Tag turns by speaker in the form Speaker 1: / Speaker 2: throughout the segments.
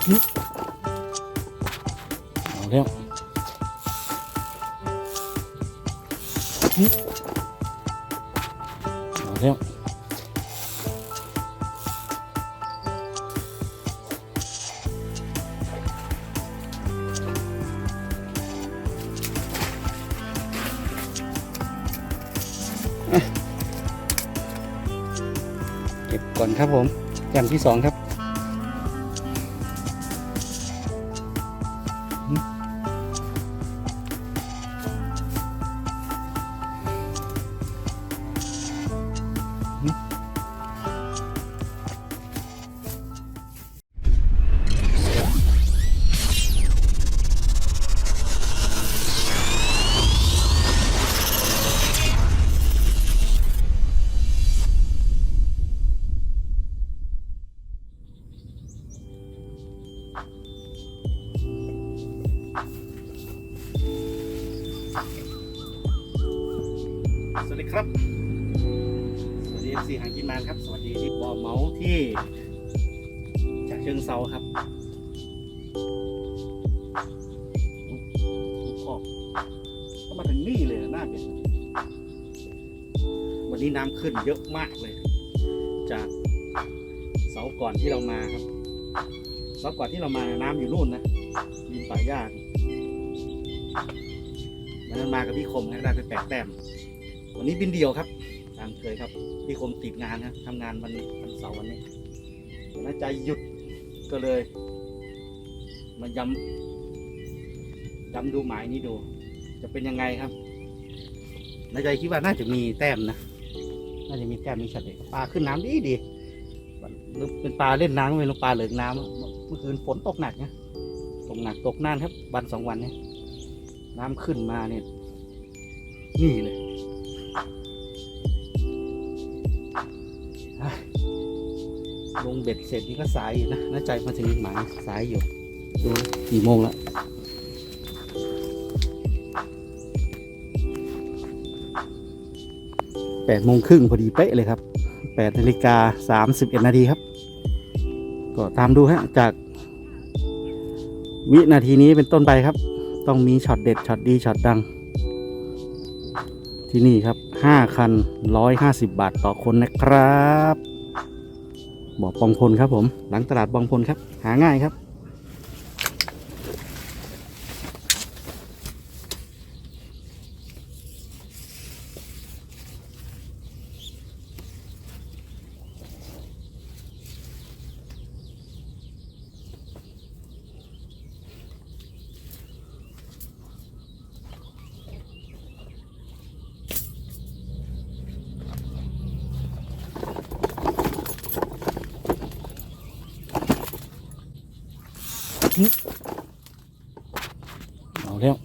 Speaker 1: เอาแล้วเอาแล้วอะเก็บก่อนครับผมอย่างที่สองครับ ครับ สวัสดีสี่หางกินมานครับ สวัสดีที่บ่อเมาที่จากเชิงเซาครับลูกคอกก็มาถึงนี่เลยนะน่าเป็นวันนี้น้ำขึ้นเยอะมากเลย จากเสาก่อนที่เรามาครับเสาก่อนที่เรามาน้ำอยู่นู่นนะดินป่าหญ้าวันนั้นมากับพี่คมนะได้ไปแปดแต้ม วันนี้บินเดียวครับตามเคยครับพี่คมติดงานครับทำงานวันวันเสาร์วันนี้วันนั้นใจหยุดก็เลย มาย้ำย้ำดูหมายนี้ดู จะเป็นยังไงครับนายใจคิดว่าน่าจะมีแต้มนะน่าจะมีแต้มมีฉัดเด็กปลาขึ้นน้ำดีดีเป็นปลาเล่นน้ำไม่เป็นปลาเหลืองน้ำเมื่อคืนฝนตกหนักนะตกหนักตกนานครับวันสองวันเนี่ยน้ำขึ้นมาเนี่ยนี่เลย ลงเบ็ดเสร็จนี่ก็สายอยู่นะน่าใจมาถึงหมายสายอยู่ ดูกี่โมงแล้วแปดโมงครึ่งพอดีเป๊ะเลยครับแปดนาฬิกาสามสิบเอ็ดนาทีครับ ก็ตามดูฮะจากวินาทีนี้เป็นต้นไปครับ ต้องมีช็อตเด็ดช็อตดีช็อตดัง ที่นี่ครับห้าคันร้อยห้าสิบบาทต่อคนนะครับ บอกปองพลครับผม หลังตลาดปองพลครับ หาง่ายครับ เอาแล้ว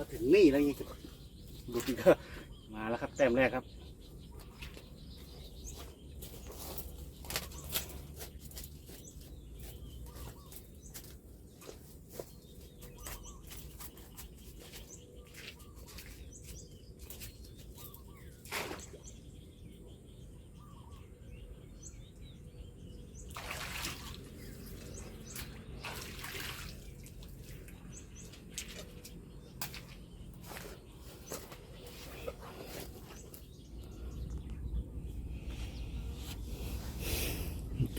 Speaker 1: มาถึงนี่แล้วยังดูดีก็มาแล้วครับแต้มแรกครับ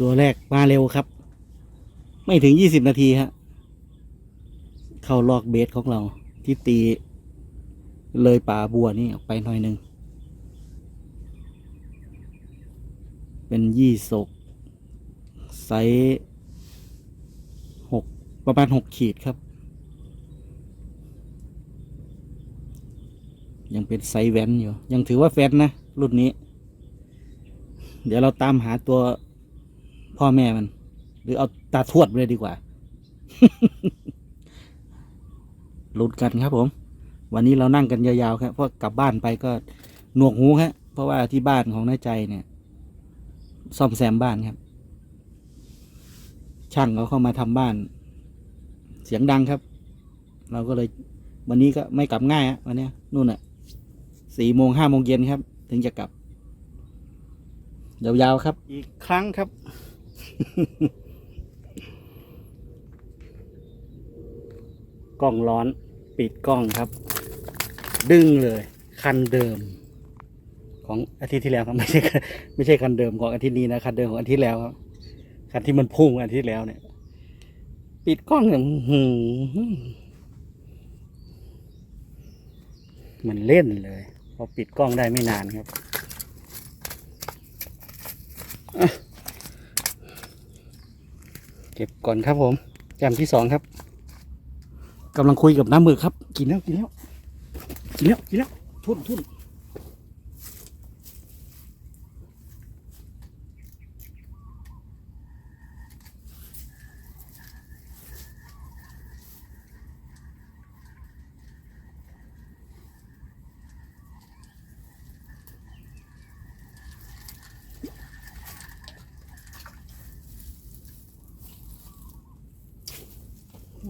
Speaker 1: ตัวแรกมาเร็วครับ ไม่ถึงยี่สิบนาทีฮะเข้าลอกเบสของเราที่ตี เลยป่าบัวนี่ออกไปหน่อยหนึ่ง เป็นยี่สกไซส์หกประมาณหกขีดครับ ยังเป็นไซส์แว้นอยู่ ยังถือว่าแฟนนะ รุ่นนี้ เดี๋ยวเราตามหาตัว พ่อแม่มัน หรือเอาตาทวดไปเลยดีกว่าหลุ้นกันครับผม วันนี้เรานั่งกันยาวๆครับเพราะกลับบ้านไปก็หนวกหูครับเพราะว่าที่บ้านของน้าใจเนี่ย ซ่อมแซมบ้านครับ ช่างเขาเข้ามาทำบ้าน เสียงดังครับ เราก็เลย วันนี้ก็ไม่กลับง่ายอะวันนี้นู่นอะสี่โมงห้าโมงเย็นครับ ถึงจะกลับยาวๆครับ อีกครั้งครับ กล้องร้อนปิดกล้องครับ ดึงเลย คันเดิม ของอาทิตย์ที่แล้วครับไม่ใช่ไม่ใช่คันเดิมของอาทิตย์นี้นะคันเดิมของอาทิตย์แล้วครับคันที่มันพุ่งอาทิตย์แล้วเนี่ย ปิดกล้องอย่างหืมมันเล่นเลย พอปิดกล้องได้ไม่นานครับอะ ก็บก่อนครับผมแจมที่สองครับกำลังคุยกับน้ำมือครับ กินแล้วกินแล้วกินแล้วกินแล้วทุ่นทุ่น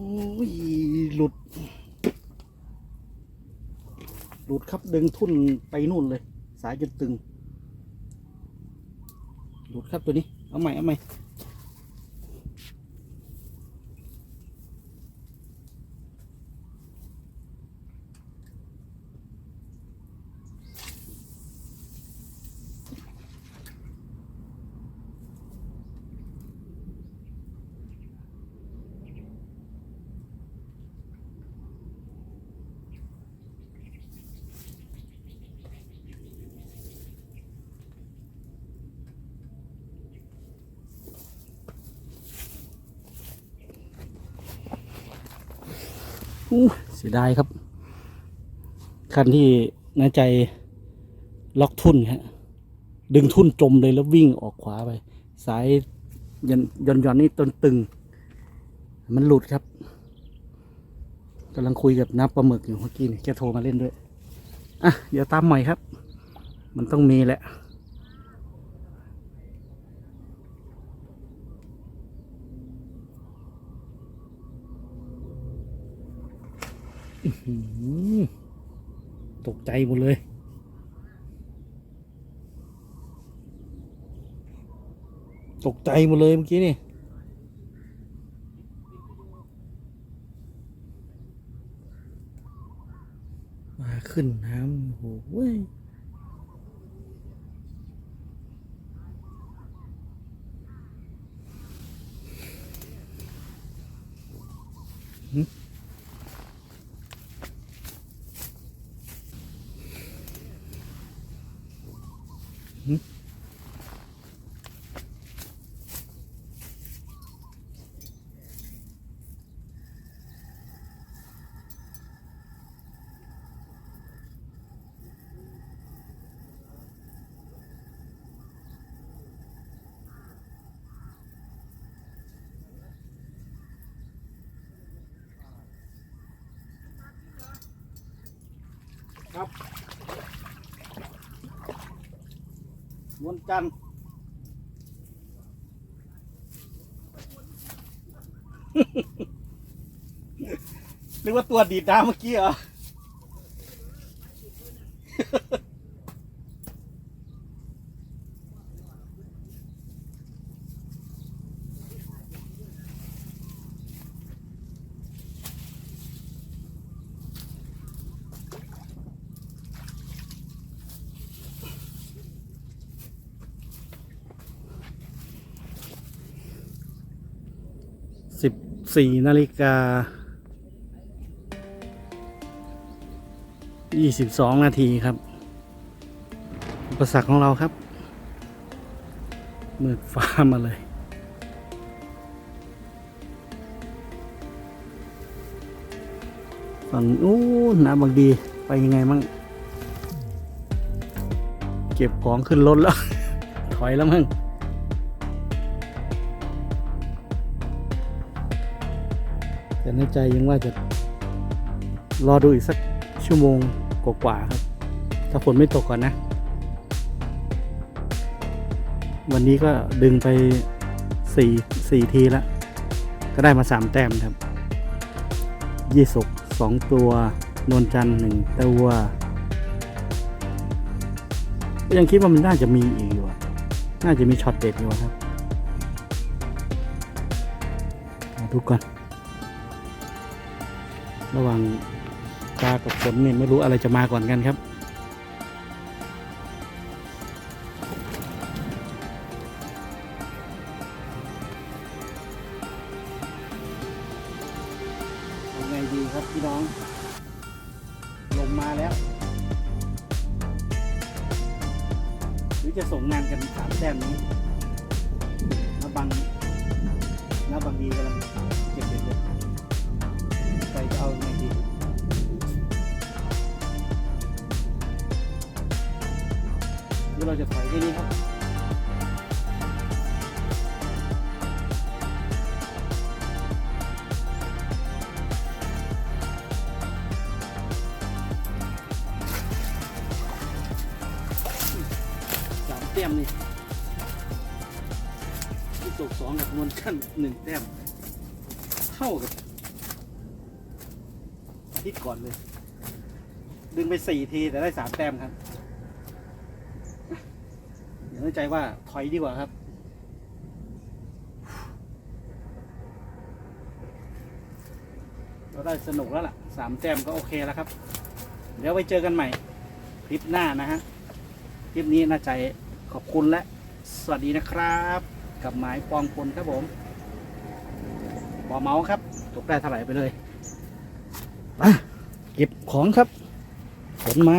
Speaker 1: อ้ยหลุด หลุดครับดึงทุ่นไปนู่นเลย สายจนตึง หลุดครับตัวนี้ เอาใหม่ เอาใหม่ เสียดายครับ คันที่น้าใจล็อกทุ่นฮะดึงทุ่นจมเลยแล้ววิ่งออกขวาไป สายยันยอนยอนนี่ต้นตึง มันหลุดครับกำลังคุยกับน้าปลาหมึกอยู่เมื่อกี้นี่แกโทรมาเล่นด้วย อะ เดี๋ยวตามใหม่ครับ มันต้องมีแหละ ตกใจหมดเลย ตกใจหมดเลยเมื่อกี้นี่มาขึ้นน้ำโอ้โหเครับนวนจันทร์นึกว่าตัวดีดน้ำเมื่อกี้เหรอ สี่นาฬิกายี่สิบสองนาทีครับ อุปสรรคของเราครับ มืดฟ้ามาเลย ฝั่งอู้น้ำบางดีไปยังไงมั่ง เก็บของขึ้นรถแล้ว ถอยแล้วมั่ง ในใจยังว่าจะ รอดูอีกสักชั่วโมงกว่าๆครับ ถ้าฝนไม่ตกก่อนนะ วันนี้ก็ดึงไปสี่สี่ทีแล้วก็ได้มาสามแต้มครับ ยี่สกสองตัวนวลจันทร์หนึ่งตัวยังคิดว่ามันน่าจะมีอีกอยู่ น่าจะมีช็อตเด็ดอยู่ครับมาดูก่อน ระหว่างตากับฝนเนี่ยไม่รู้อะไรจะมาก่อนกันครับ เอาไงดีครับพี่น้อง ลงมาแล้ว หรือจะส่งงานกันสามแต้มนี้นาบังนาบังดีกำลังเก็บ เราจะถอยแค่นี้ครับสามแต้มนี่ที่ตกสองกับนวลขั้นหนึ่งแต้มเท่ากับอาทิตย์ก่อนเลย ดึงไปสี่ทีแต่ได้สามแต้มครับ เดี๋ยวในใจว่าถอยดีกว่าครับ เราได้สนุกแล้วล่ะสามแต้มก็โอเคแล้วครับ เดี๋ยวไปเจอกันใหม่ คลิปหน้านะฮะ คลิปนี้น่าใจขอบคุณและ สวัสดีนะครับ กับหมายปองพลครับผมปอเมาส์ครับตกได้เท่าไหร่ไปเลยอะเก็บของครับขนมา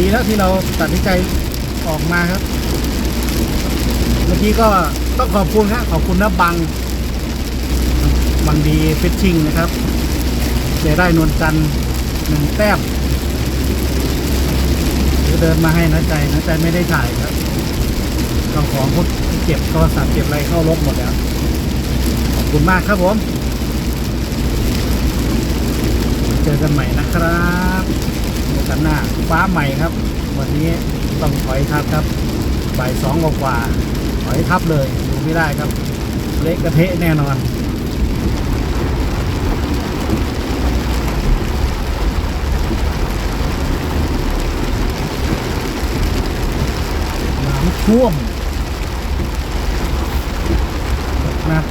Speaker 1: ดีแล้วที่เราตัดสินใจออกมาครับ เมื่อกี้ก็ต้องขอบคุณครับขอบคุณนะบัง บังดีฟิชชิ่งนะครับเจได้นวลจันทร์หนึ่งแต้มเดินมาให้นะใจนะใจไม่ได้ถ่ายครับของของพวกเก็บโทรศัพท์เก็บอะไรเข้ารถหมดแล้วขอบคุณมากครับผม เจอกันใหม่นะครับ ฟ้าใหม่ครับ วันนี้ต้องถอยทับครับบ่ายสองกว่าถอยทับเลยดูไม่ได้ครับ เละกระเทะแน่นอนน้ำท่วมหนัก